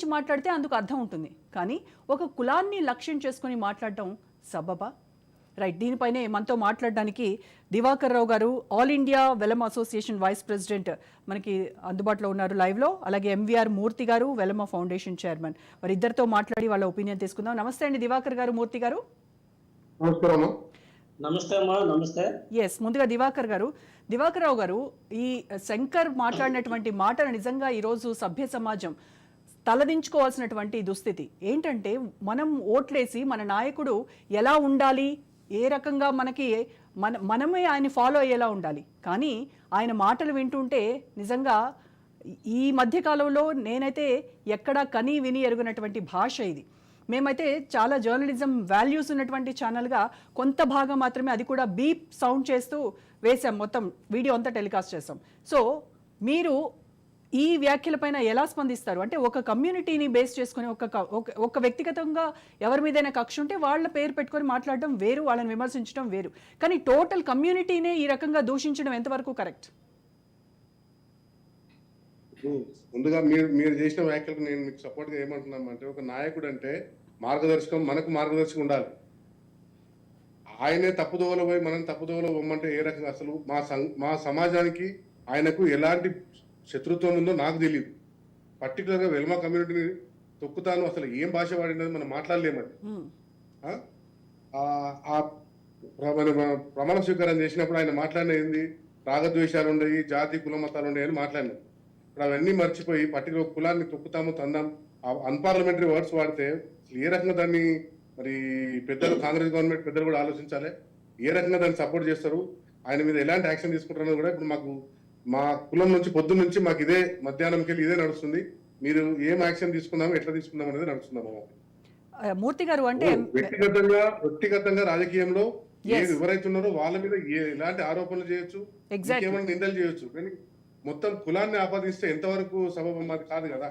గురించి మాట్లాడితే అందుకు అర్థం ఉంటుంది. కానీ ఒక కులాన్ని లక్ష్యం చేసుకొని మాట్లాడటం సబబా? రైట్ దీనిపైనే మనతో మాట్లాడడానికి దివాకర్ రావు గారు all India Velama association vice president మనకి అందుబాటులో ఉన్నారు లైవ్లో. అలాగే ఎంవీఆర్ మూర్తి గారు వెలమ ఫౌండేషన్ చైర్మన్. మరి ఇద్దరితో మాట్లాడి వాళ్ళ ఒపీనియన్ తీసుకుందాం. నమస్తే అండి దివాకర్ గారు మూర్తి గారు. నమస్కారం నమస్తే అమ్మా నమస్తే. ఎస్ ముందుగా దివాకర్ గారు. దివాకర్ రావు గారు ఈ శంకర్ మాట్లాడినటువంటి మాటలు నిజంగా ఈరోజు సభ్య సమాజం తలదించుకోవాల్సినటువంటి దుస్థితి. ఏంటంటే మనం ఓట్లేసి మన నాయకుడు ఎలా ఉండాలి? ఏ రకంగా మనకి మన మనమే ఆయన ఫాలో అయ్యేలా ఉండాలి. కానీ ఆయన మాటలు వింటుంటే నిజంగా ఈ మధ్యకాలంలో నేనైతే ఎక్కడా కని విని ఎరుగినటువంటి భాష ఇది. మేమైతే చాలా జర్నలిజం వాల్యూస్ ఉన్నటువంటి ఛానల్గా కొంత భాగం మాత్రమే అది కూడా బీప్ సౌండ్ చేస్తూ వేసాం మొత్తం వీడియో అంతా టెలికాస్ట్ చేస్తాం. సో మీరు ఈ వ్యాఖ్యలపైన ఎలా స్పందిస్తారు? అంటే ఒక కమ్యూనిటీని బేస్ చేసుకొని ఒక ఒక- వ్యక్తిగతంగా ఎవరి మీదైనా కక్ష ఉంటే వాళ్ళ పేరు పెట్టుకొని మాట్లాడడం వేరు వాళ్ళని విమర్శించడం వేరు. కానీ టోటల్ కమ్యూనిటీనే ఈ రకంగా దూషించడం ఎంతవరకు కరెక్ట్ ముందుగా మీరు మీరు చేసిన వ్యాఖ్యలకు నేను మీకు సపోర్ట్గా ఏమంటున్నామంటే ఏమంటున్నాను అంటే ఒక నాయకుడు అంటే మార్గదర్శకం మనకు మార్గదర్శకం ఉండాలి. ఆయనే తప్పుదోవలో పోయి మనం తప్పుదోవలో పోమంటే ఏ రకంగా అసలు మా మా సమాజానికి ఆయనకు ఎలాంటి శత్రుత్వం ఉందో నాకు తెలియదు పర్టికులర్గా వెల్మా కమ్యూనిటీని తొక్కుతాను. అసలు ఏం భాష వాడినది మనం మాట్లాడలేమండి. మ్మ్. ఆ? ప్రమాణ స్వీకారం చేసినప్పుడు ఆయన మాట్లాడిన ఏంది? రాగద్వేషాలు ఉండయి జాతి కుల మతాలు ఉండయి అని మాట్లాడినారు ఇప్పుడు అవన్నీ మర్చిపోయి పర్టికులర్ కులాన్ని తొక్కుతాము తందాం. అన్పార్లమెంటరీ వర్డ్స్ వాడితే ఏ రకంగా దాన్ని మరి పెద్దలు కాంగ్రెస్ గవర్నమెంట్ పెద్దలు కూడా ఆలోచించాలి? ఏ రకంగా దాన్ని సపోర్ట్ చేస్తారు? ఆయన మీద ఎలాంటి యాక్షన్ తీసుకుంటారో కూడా ఇప్పుడు మాకు మా కులం నుంచి పొద్దు నుంచి మాకు ఇదే మధ్యాహ్నంకి వెళ్ళి ఇదే నడుస్తుంది. మీరు ఏం యాక్షన్ తీసుకుందాం ఎట్లా తీసుకుందాం అనేది ఆ, మూర్తి గారు అంటే వ్యక్తిగతంగా వ్యక్తిగతంగా రాజకీయంలో ఏ Yes. ఎవరైతున్నారో వాళ్ళ మీద ఎలాంటి ఆరోపణలు చేయొచ్చు నిందలు చేయొచ్చు. కానీ మొత్తం కులాన్ని ఆపాదిస్తే ఎంతవరకు సబబం అది కాదు కదా.